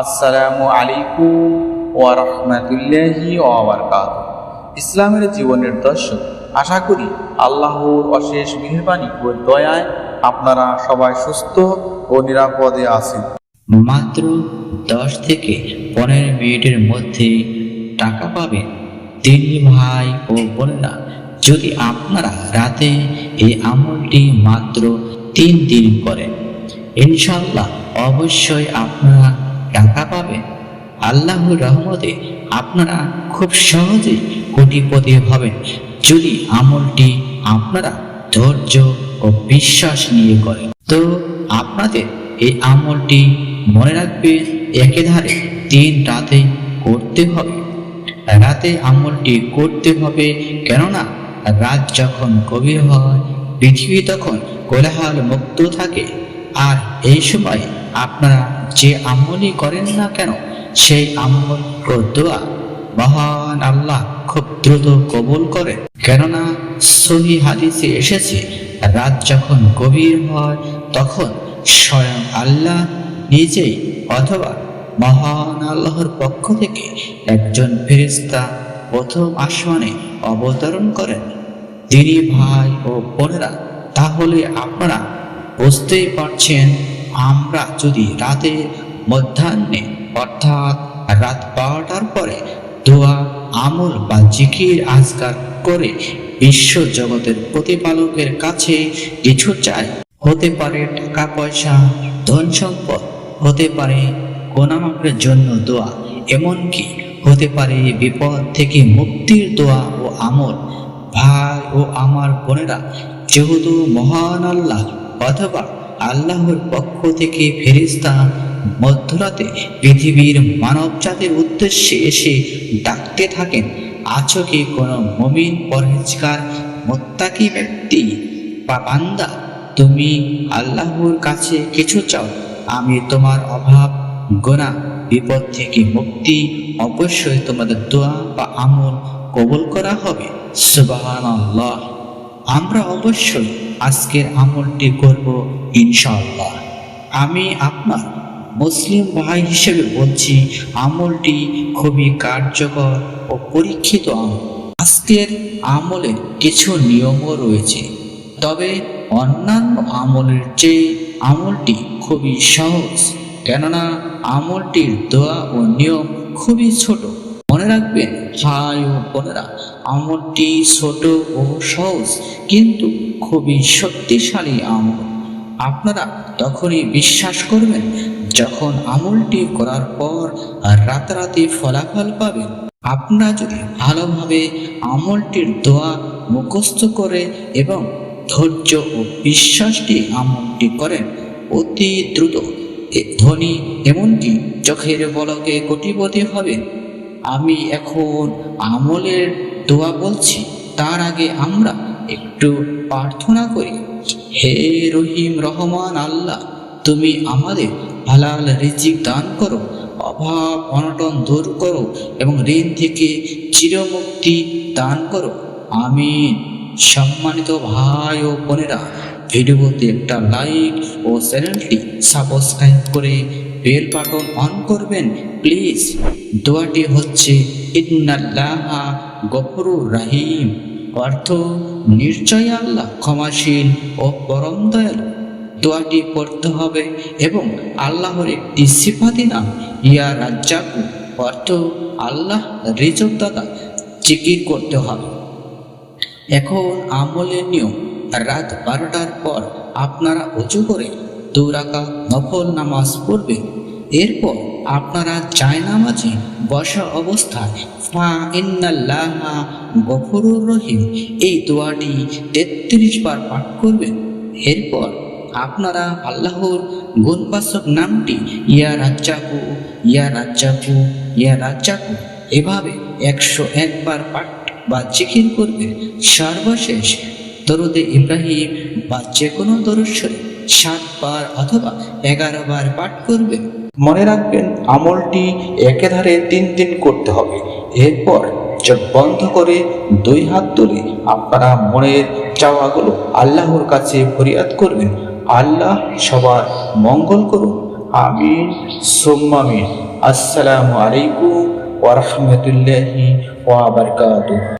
আসসালামু আলাইকুম ওয়া রাহমাতুল্লাহি ওয়া বারাকাতুহু। ইসলামের জীবনের দর্শক, আশা করি আল্লাহর অশেষ মেহরবানি ও দয়ায় আপনারা সবাই সুস্থ ও নিরাপদে আছেন। মাত্র দশ থেকে পনেরো মিনিটের মধ্যে টাকা পাবেন তিন ভাই ও বোনেরা। যদি আপনারা রাতে এই আমলটি মাত্র তিন দিন করেন ইনশাল্লাহ অবশ্যই আপনারা টাকা পাবেন আল্লাহর রহমতে আপনারা খুব সহজেই কোটিপতি হবেন। যদি আমলটি আপনারা ধৈর্য ও বিশ্বাস নিয়ে করেন। তো আপনাদের এই আমলটি মনে রাখবে একেধারে তিন রাতে করতে হবে। রাতে আমলটি করতে হবে, কেননা রাত যখন গভীর হয়, পৃথিবী তখন কোলাহল মুক্ত থাকে। আর এই সময় আপনারা যে আমলই করেন না কেন, সেই আমল ও দোয়া মহান আল্লাহ খুব দ্রুত কবুল করে কেননা সহি হাদিসে এসেছে, রাত যখন গভীর হয়, তখন স্বয়ং আল্লাহ নিজেই অথবা মহান আল্লাহর পক্ষ থেকে একজন ফেরিস্তা প্রথম আসমানে অবতরণ করেন। তিনি ভাই ও বোনেরা, তাহলে আপনারা বুঝতেই পারছেন আমরা যদি রাতে মধ্যাহ্নে, অর্থাৎ রাত বারোটার পরে দোয়া, আমল বা জিকির আজকার করে বিশ্ব জগতের প্রতিপালকের কাছে কিছু চাই, হতে পারে টাকা পয়সা, ধন সম্পদ, হতে পারে গোনামাপের জন্য দোয়া, এমনকি হতে পারে বিপদ থেকে মুক্তির দোয়া ও আমল। ভাই ও আমার বোনেরা, যেহেতু মহান আল্লাহ অথবা আল্লাহর পক্ষ থেকে ফেরিস্তা মধ্যরাতে পৃথিবীর মানব জাতির উদ্দেশ্যে এসে ডাকতে থাকেন, আছো কি কোনো মমিন পরহেজগার, মোত্তাকি ব্যক্তি? বা বান্দা, তুমি আল্লাহর কাছে কিছু চাও? আমি তোমার অভাব গোনা বিপদ থেকে মুক্তি, অবশ্যই তোমাদের দোয়া বা আমল কবুল করা হবে। আল্লাহ আমরা অবশ্যই আজকের আমলটি করব ইনশাআল্লাহ। আমি আপনার মুসলিম ভাই হিসেবে বলছি, আমলটি খুবই কার্যকর ও পরীক্ষিত আমল। আজকের আমলের কিছু নিয়মও রয়েছে। তবে অন্যান্য আমলের চেয়ে আমলটি খুবই সহজ। কেননা, আমলটির দোয়া ও নিয়ম খুবই ছোট। মনে রাখবেন? ভাই ও বোনেরা, আমলটি ছোট ও সহজ, কিন্তু খুবই শক্তিশালী আমল। আপনারা তখনই বিশ্বাস করবেন, যখন আমলটি করার পর রাতারাতি ফলাফল পাবেন। আপনারা যদি ভালোভাবে আমলটির দোয়া মুখস্থ করে এবং ধৈর্য ও বিশ্বাসটি আমলটি করেন, অতি দ্রুত ধনী এমনকি চোখের বলকে কোটিপতি হবেন। আমি এখন আমলের দোয়া বলছি, তার আগে আমরা একটু প্রার্থনা করি। হে রহিম রহমান আল্লাহ, তুমি আমাদের হালাল রিজিক দান করো, অভাব অনটন দূর করো এবং ঋণ থেকে চিরমুক্তি দান করো। আমি সম্মানিত ভাই ও বোনেরা, ভিডিওতে একটা লাইক ও চ্যানেলটি সাবস্ক্রাইব করে বেল বাটন অন করবেন, প্লিজ। দোয়াটি হচ্ছে, ইন্নাল্লাহা গফরুর রাহিম। অর্থ, নিশ্চয় আল্লাহ ক্ষমাশীল ও পরম দয়ালু। দোয়াটি পড়তে হবে এবং আল্লাহর একটি সিফাতি নাম, ইয়া রাজ্জাকু। অর্থ, আল্লাহ রিজক দাদা করতে হবে। এখন আমলের নিয়ম, রাত বারোটার পর আপনারা উঁচু করে দুরাকা নফল নামাজ পড়বেন। এরপর আপনারা জায়নামাজে বসা অবস্থায় ফা ইন্নাল্লাহা গফুরুর রহিম। এই দোয়াটি তেত্রিশ বার পাঠ করবেন। এরপর আপনারা আল্লাহর গুণবাচক নামটি, ইয়া রাজ্জাকু ইয়া রাজ্জাকু ইয়া রাজ্জাকু, এভাবে একশো একবার পাঠ বা জিকির করবে সর্বশেষ দরুদে ইব্রাহিম বা যে কোনো দরুশ্বরে সাতবার অথবা এগারো বার পাঠ করবে রাখবেন, আমলটি একেধারে তিন দিন করতে হবে। এরপর চোখ বন্ধ করে দুই হাত তুলে আপনারা মনের চাওয়াগুলো আল্লাহর কাছে ফরিয়াদ করবেন। আল্লাহ সবার মঙ্গল করুন। আমিন। সোম্মামিন আসসালামু আলাইকুম ওয়া রাহমাতুল্লাহি ওয়া বারাকাতুহু।